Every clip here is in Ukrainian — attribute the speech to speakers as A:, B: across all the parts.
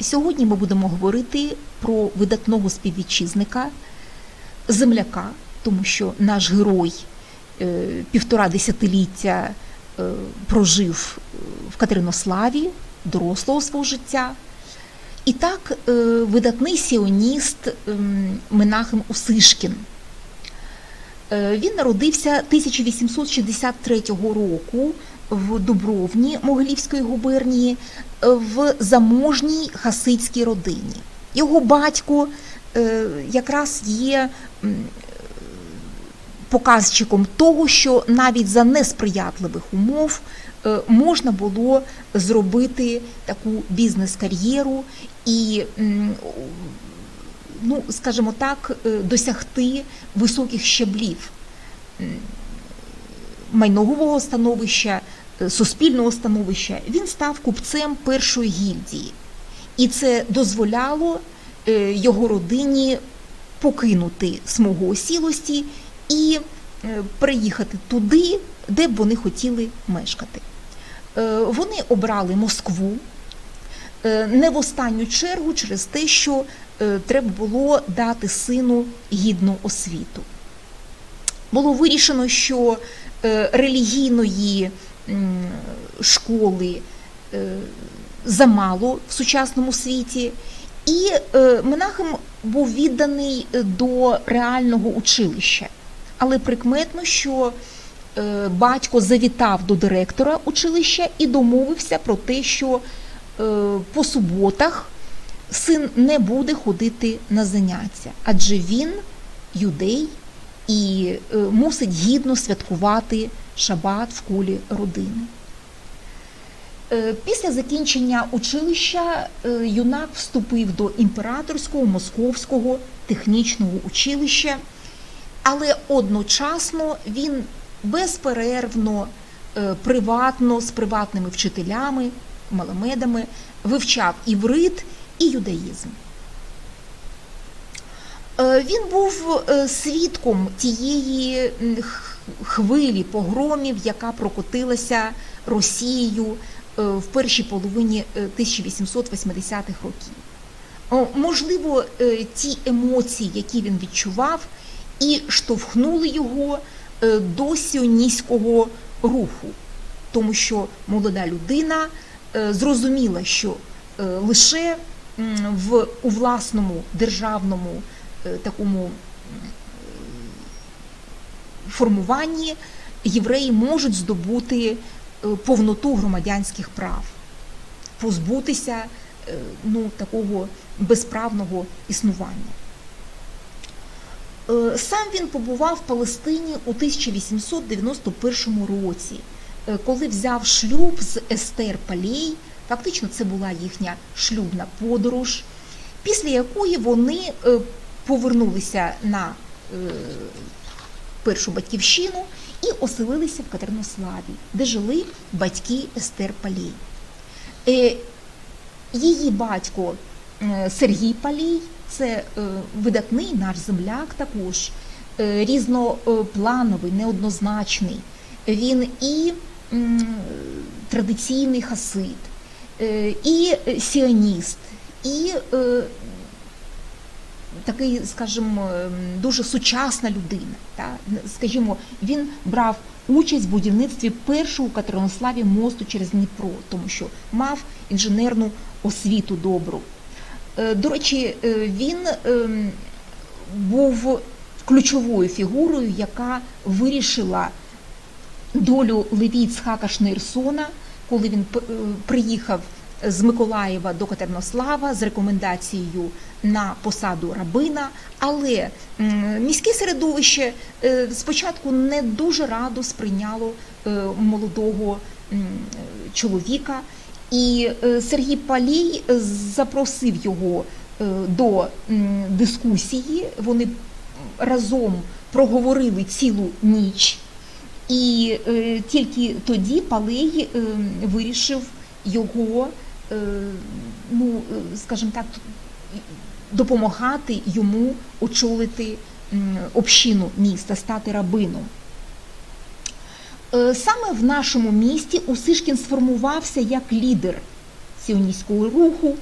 A: Сьогодні ми будемо говорити про видатного співвітчизника, земляка, тому що наш герой е, півтора десятиліття е, прожив в Катеринославі, дорослого свого життя. І так, е, видатний сіоніст ем, Менахем Усишкін. Е, Він народився 1863 року в Дубровні Могилівської губернії в заможній хасидській родині. Його батько е, якраз є показчиком того, що навіть за несприятливих умов е, можна було зробити таку бізнес-кар'єру і, ну, скажімо так, е, досягти високих щаблів майнового становища, суспільного становища. Він став купцем першої гільдії, і це дозволяло е, його родині покинути смугу осілості і е, переїхати туди, де б вони хотіли мешкати. Е, Вони обрали Москву не в останню чергу через те, що треба було дати сину гідну освіту. Було вирішено, що релігійної школи е, замало в сучасному світі, і е, Менахем був відданий е, до реального училища. Але прикметно, що батько завітав до директора училища і домовився про те, що по суботах син не буде ходити на заняття, адже він юдей і мусить гідно святкувати шабат в колі родини. Е, Після закінчення училища е, юнак вступив до імператорського московського технічного училища, але одночасно він безперервно, е, приватно з приватними вчителями, маламедами вивчав іврит і юдаїзм. Він був свідком тієї хвилі погромів, яка прокотилася Росією е, в першій половині е, 1880-х років. Можливо, е, ті емоції, які він відчував, і штовхнули його е, до сіоністського руху, тому що молода людина е, зрозуміла, що е, лише в у власному державному е, такому формуванні євреї можуть здобути е, повноту громадянських прав, позбутися е, ну, такого безправного існування. Е, Сам він побував в Палестині у 1891 році, коли взяв шлюб з Естер Палей. Фактично, це була їхня шлюбна подорож, після якої вони повернулися на першу батьківщину і оселилися в Катеринославі, де жили батьки Естер Палей. Е, Її батько е, Сергій Палій, це е, видатний наш земляк також, різноплановий, неоднозначний. Він і традиційний хасид, і сіоніст, і такий, скажімо, ем, дуже сучасна людина. Та? Скажімо, він брав участь в будівництві першого у Катеринославі мосту через Дніпро, тому що мав інженерну освіту добру. Е, До речі, е, він ем, був ключовою фігурою, яка вирішила долю Леві Іцхака Шнейрсона, коли він е, приїхав з Миколаєва до Катеринослава з рекомендацією на посаду рабина, але міське середовище е, спочатку не дуже радо сприйняло е, молодого чоловіка, і е, Сергій Палій запросив його до дискусії. Вони разом проговорили цілу ніч. І тільки тоді Палей вирішив його, ну, е, скажімо так, допомагати йому очолити общину міста, стати рабином. Е, Саме в нашому місті Усишкін сформувався як лідер сіоністського руху.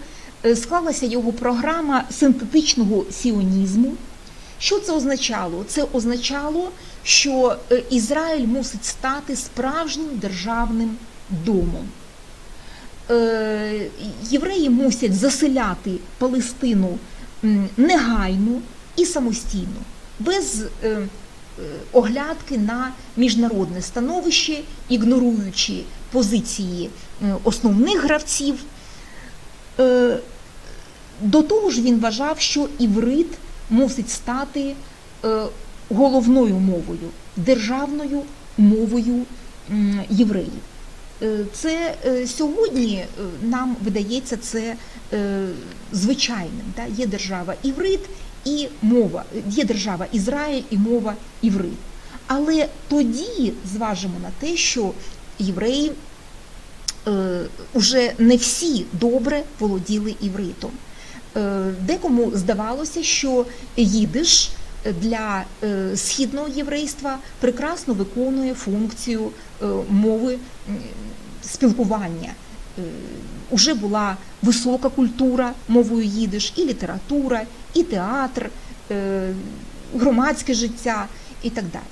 A: е, склалася його програма синтетичного сіонізму. Що це означало? Це означало, що е, Ізраїль мусить стати справжнім державним домом. Е, Євреї мусять заселяти Палестину негайно і самостійно, без е, е, оглядки на міжнародне становище, ігноруючи позиції основних гравців. До того ж, він вважав, що іврит мусить стати головною мовою, державною мовою євреїв. Е, Це е, сьогодні е, нам видається це звичайним. Да? Є держава іврит і мова, є держава Ізраїль і мова іврит. Але тоді зважимо на те, що євреї е, уже не всі добре володіли івритом. Декому здавалося, що їдиш для е, східного єврейства прекрасно виконує функцію е, мови спілкування. Е, Уже була висока культура мовою їдиш, і література, і театр, громадське життя і так далі.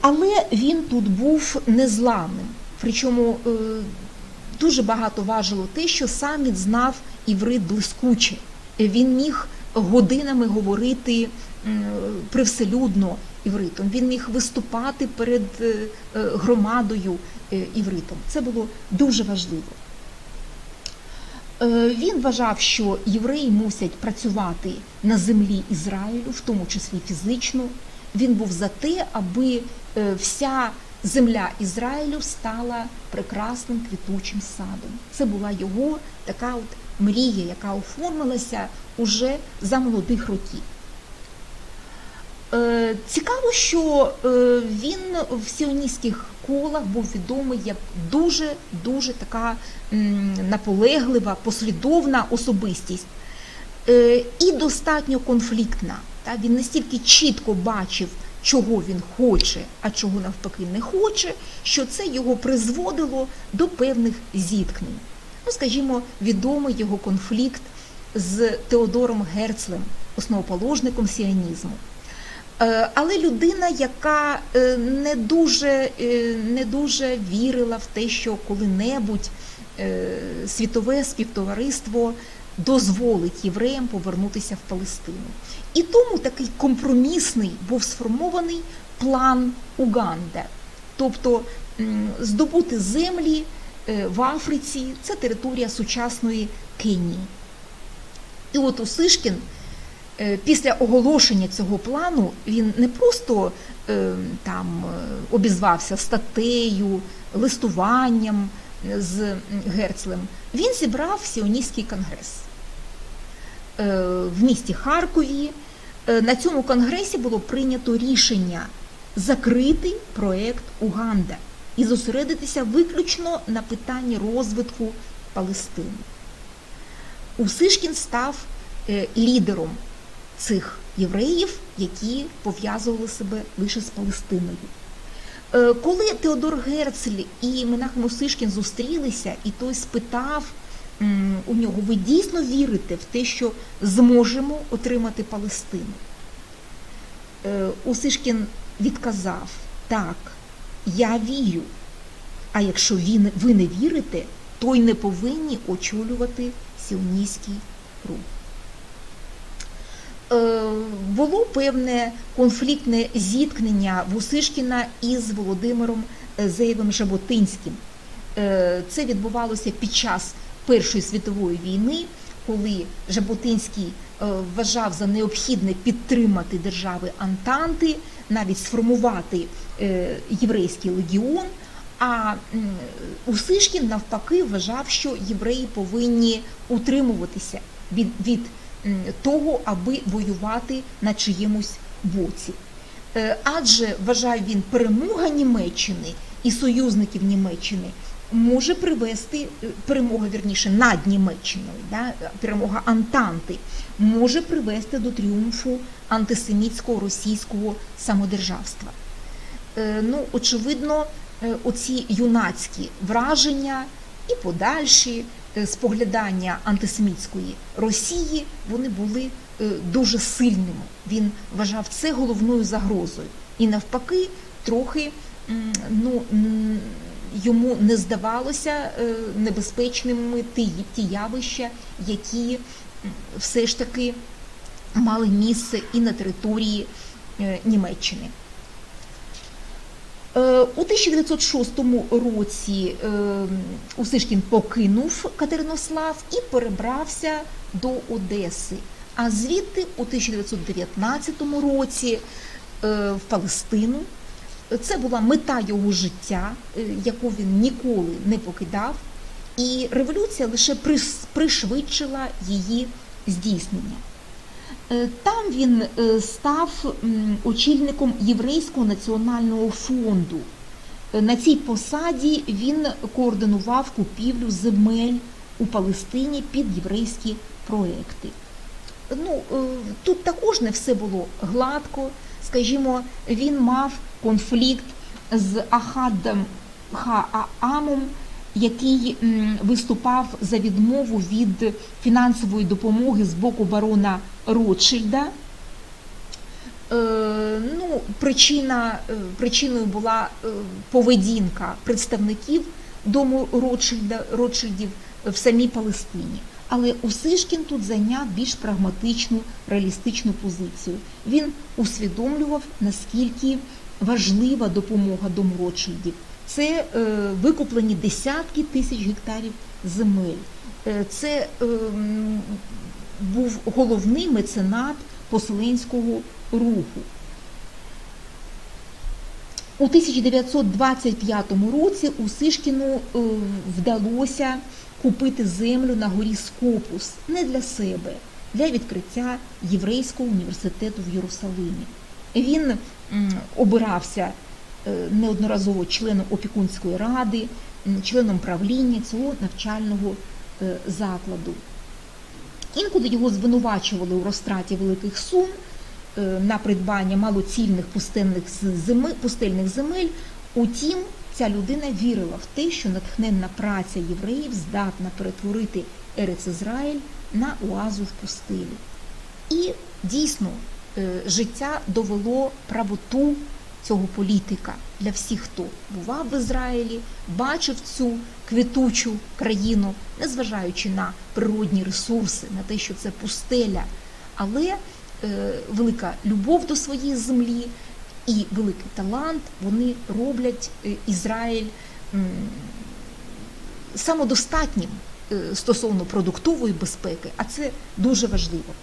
A: Але він тут був незламним. Причому дуже багато важило те, що саміт знав іврит блискуче. Він міг годинами говорити привселюдно івритом. Він міг виступати перед е, е, громадою е, івритом. Це було дуже важливо. Він вважав, що євреї мусять працювати на землі Ізраїлю, в тому числі фізично. Він був за те, аби вся земля Ізраїлю стала прекрасним квітучим садом. Це була його така от мрія, яка оформилася уже за молодих років. Е, Цікаво, що е, він в сіоністських колах був відомий як дуже дуже така наполеглива, послідовна особистість Е, і достатньо конфліктна. Він настільки чітко бачив, чого він хоче, а чого навпаки не хоче, що це його призводило до певних зіткнень. Ну, скажімо, відомий його конфлікт з Теодором Герцлем, основоположником сіонізму. Е, Але людина, яка е, не дуже, е, не дуже вірила в те, що коли-небудь світове співтовариство дозволить євреям повернутися в Палестину. І тому такий компромісний був сформований план Уганда, тобто здобути землі в Африці, це територія сучасної Кенії. І от Усишкін е, після оголошення цього плану він не просто е, там е, обізвався статтею, листуванням з Герцлем, він зібрав Сіоністський конгрес в місті Харкові. На цьому конгресі було прийнято рішення закрити проект Уганда і зосередитися виключно на питанні розвитку Палестини. Усишкін став е, лідером цих євреїв, які пов'язували себе лише з Палестиною. Е, Коли Теодор Герцель і Менахем Усишкін зустрілися, і той спитав у нього, ви дійсно вірите в те, що зможемо отримати Палестину? Е, Усишкін відказав, так, я вірю. А якщо ви не вірите, то й не повинні очолювати сіоністський рух. Е, Було певне конфліктне зіткнення Вусишкіна із Володимиром е, Зеєвим Жаботинським. Е, Це відбувалося під час Першої світової війни, коли Жаботинський вважав за необхідне підтримати держави Антанти, навіть сформувати єврейський легіон. А Усишкін навпаки вважав, що євреї повинні утримуватися від, від того, аби воювати на чиємусь боці. Е, Адже вважає він перемога Німеччини і союзників Німеччини може привести е, перемога вірніше над Німеччиною, да, перемога Антанти може привести до тріумфу антисемітського російського самодержавства. Е, Ну, очевидно, оці юнацькі враження і подальші е, споглядання антисемітської Росії вони були е, дуже сильними. Він вважав це головною загрозою. І навпаки, трохи ну, йому не здавалося е, небезпечними ті, ті явища, які все ж таки мали місце і на території е, Німеччини. Е, У 1906 році е, Усишкін покинув Катеринослав і перебрався до Одеси. А звідти у 1919 році е, в Палестину. Це була мета його життя, яку він ніколи не покидав, і революція лише пришвидшила її здійснення. Е, Там він е, став очільником Єврейського національного фонду. Е, На цій посаді він координував купівлю земель у Палестині під єврейські проекти. Ну, тут також не все було гладко. Скажімо, він мав конфлікт з Ахадом Хаамом, який виступав за відмову від фінансової допомоги з боку барона Ротшильда. Е, ну, причина, е, причиною була е, поведінка представників дому Ротшильда, Ротшильдів в самій Палестині. Але Усишкін тут зайняв більш прагматичну, реалістичну позицію. Він усвідомлював, наскільки важлива допомога дому Ротшильдів. Це е, викуплені десятки тисяч гектарів земель. Е, це е, був головний меценат поселенського руху. У 1925 році Усишкіну е, вдалося купити землю на горі Скопус не для себе, для відкриття Єврейського університету в Єрусалимі. Він обирався неодноразово членом опікунської ради, членом правління цього навчального е, закладу. Інколи його звинувачували у розтраті великих сум е, на придбання малоцільних пустельних земель. Утім, ця людина вірила в те, що натхненна праця євреїв здатна перетворити Ерец Ізраїль на оазу в пустелі. І дійсно е, життя довело правоту цього політика для всіх, хто бував в Ізраїлі, бачив цю квітучу країну, незважаючи на природні ресурси, на те, що це пустеля, але е, велика любов до своєї землі і великий талант вони роблять е, Ізраїль самодостатнім е, стосовно продуктової безпеки, а це дуже важливо.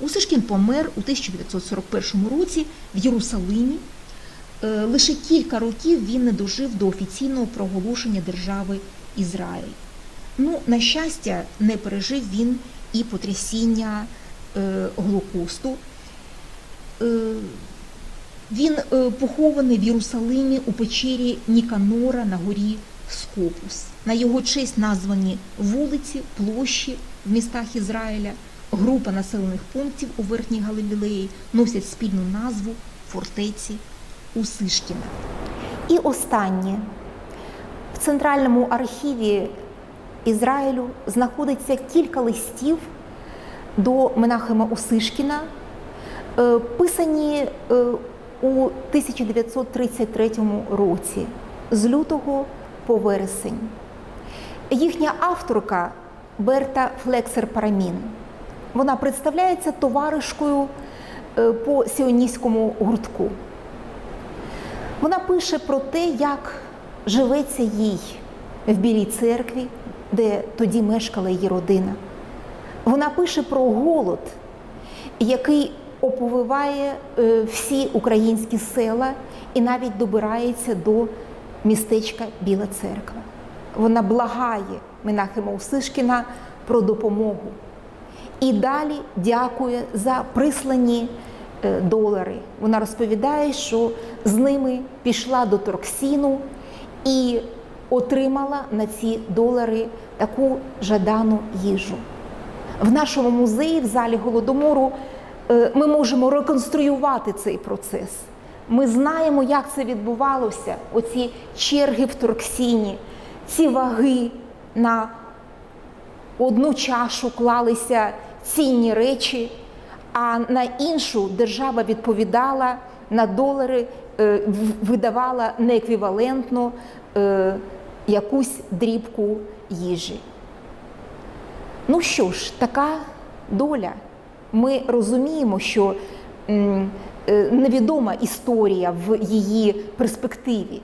A: Усишкін помер у 1941 році в Єрусалимі. Е, Лише кілька років він не дожив до офіційного проголошення держави Ізраїль. Ну, на щастя, не пережив він і потрясіння е, Голокосту. Е, він похований в Єрусалимі у печері Ніканора на горі Скопус. На його честь названі вулиці, площі в містах Ізраїля. Група населених пунктів у Верхній Галилеї носять спільну назву фортеці Усишкіна.
B: І останнє. В Центральному архіві Ізраїлю знаходиться кілька листів до Менахема Усишкіна, е, писані е, у 1933 році з лютого по вересень. Їхня авторка Берта Флексер Парамін. Вона представляється товаришкою е, по сіоністському гуртку. Вона пише про те, як живеться їй в Білій церкві, де тоді мешкала її родина. Вона пише про голод, який оповиває е, всі українські села і навіть добирається до містечка Біла Церква. Вона благає Менахема Усишкіна про допомогу. І далі дякує за прислані е, долари. Вона розповідає, що з ними пішла до Торксіну і отримала на ці долари таку жадану їжу. В нашому музеї, в залі Голодомору, е, ми можемо реконструювати цей процес. Ми знаємо, як це відбувалося, оці черги в Торксіні, ці ваги на одну чашу клалися цінні речі, а на іншу держава відповідала на долари, е, видавала нееквівалентно е, якусь дрібку їжі. Ну що ж, така доля. Ми розуміємо, що е, невідома історія в її перспективі,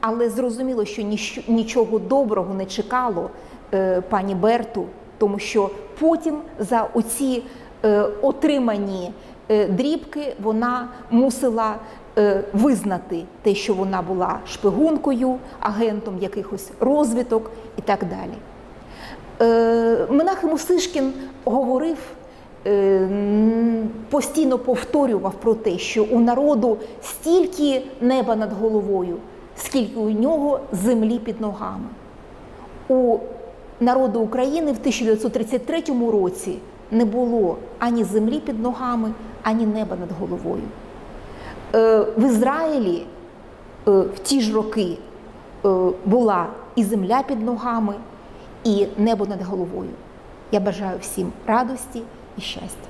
B: але зрозуміло, що нічого доброго не чекало пані Берту, тому що потім за оці е, отримані е, дрібки вона мусила е, визнати те, що вона була шпигункою, агентом якихось розвиток і так далі. Менахим Усишкін говорив, постійно повторював про те, що у народу стільки неба над головою, скільки у нього землі під ногами. У народу України в 1933 році не було ані землі під ногами, ані неба над головою. Е, В Ізраїлі е, в ті ж роки е, була і земля під ногами, і небо над головою. Я бажаю всім радості і щастя.